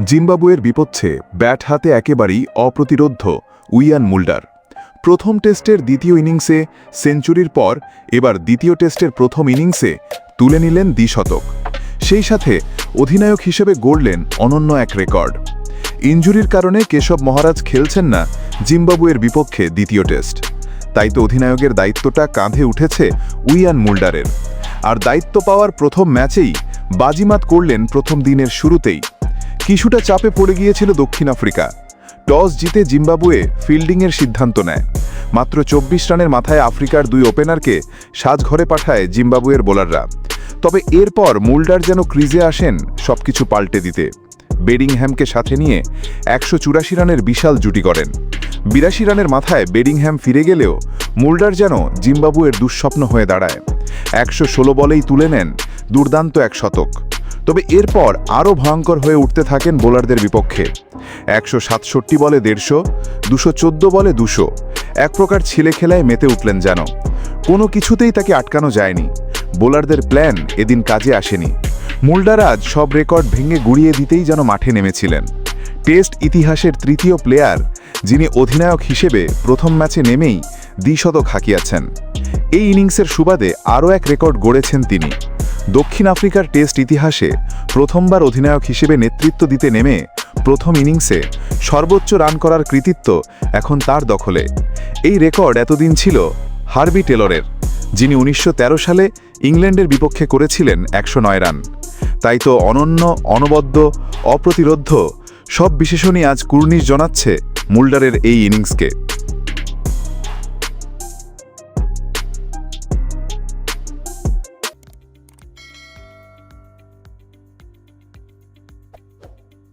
জিম্বাবুয়ের বিপক্ষে ব্যাট হাতে একেবারেই অপ্রতিরোধ্য উইয়ান মুল্ডার। প্রথম টেস্টের দ্বিতীয় ইনিংসে সেঞ্চুরির পর এবার দ্বিতীয় টেস্টের প্রথম ইনিংসে তুলে নিলেন দ্বিশতক। সেই সাথে অধিনায়ক হিসেবে গড়লেন অনন্য এক রেকর্ড। ইঞ্জুরির কারণে কেশব মহারাজ খেলছেন না জিম্বাবুয়ের বিপক্ষে দ্বিতীয় টেস্ট। তাই তো অধিনায়কের দায়িত্বটা কাঁধে উঠেছে উইয়ান মুল্ডারের। আর দায়িত্ব পাওয়ার প্রথম ম্যাচেই বাজিমাত করলেন প্রথম দিনের শুরুতেই কিছুটা চাপে পড়ে গিয়েছিল দক্ষিণ আফ্রিকা। টস জিতে জিম্বাবুয়ে ফিল্ডিংয়ের সিদ্ধান্ত নেয়। মাত্র চব্বিশ রানের মাথায় আফ্রিকার দুই ওপেনারকে সাজঘরে পাঠায় জিম্বাবুয়ের বোলাররা। তবে এরপর মুল্ডার যেন ক্রিজে আসেন, সবকিছু পাল্টে দিতে। বেডিংহ্যামকে সাথে নিয়ে একশো চুরাশি রানের বিশাল জুটি করেন বিরাশি রানের মাথায় বেডিংহ্যাম ফিরে গেলেও মুল্ডার যেন জিম্বাবুয়ের দুঃস্বপ্ন হয়ে দাঁড়ায়। একশো ষোলো বলেই তুলে নেন দুর্দান্ত এক শতক। তবে এরপর আরও ভয়ঙ্কর হয়ে উঠতে থাকেন বোলারদের বিপক্ষে। একশো সাতষট্টি বলে দেড়শো, দুশো চোদ্দ বলে দুশো। এক প্রকার ছেলে খেলায় মেতে উঠলেন যেন। কোনো কিছুতেই তাকে আটকানো যায়নি। বোলারদের প্ল্যান এদিন কাজে আসেনি। মুল্ডারাজ সব রেকর্ড ভেঙে গুড়িয়ে দিতেই যেন মাঠে নেমেছিলেন। টেস্ট ইতিহাসের তৃতীয় প্লেয়ার, যিনি অধিনায়ক হিসেবে প্রথম ম্যাচে নেমেই দ্বিশতক হাঁকিয়াছেন। এই ইনিংসের সুবাদে আরও এক রেকর্ড গড়েছেন তিনি। দক্ষিণ আফ্রিকার টেস্ট ইতিহাসে প্রথমবার অধিনায়ক হিসেবে নেতৃত্ব দিতে নেমে প্রথম ইনিংসে সর্বোচ্চ রান করার কৃতিত্ব এখন তার দখলে। এই রেকর্ড এতদিন ছিল হার্বি টেলরের, যিনি উনিশশো তেরো সালে ইংল্যান্ডের বিপক্ষে করেছিলেন একশো নয় রান। তাই তো অনন্য, অনবদ্য, অপ্রতিরোধ্য সব বিশেষণই আজ কুর্নিশ জনাচ্ছে মুল্ডারের এই ইনিংসকে।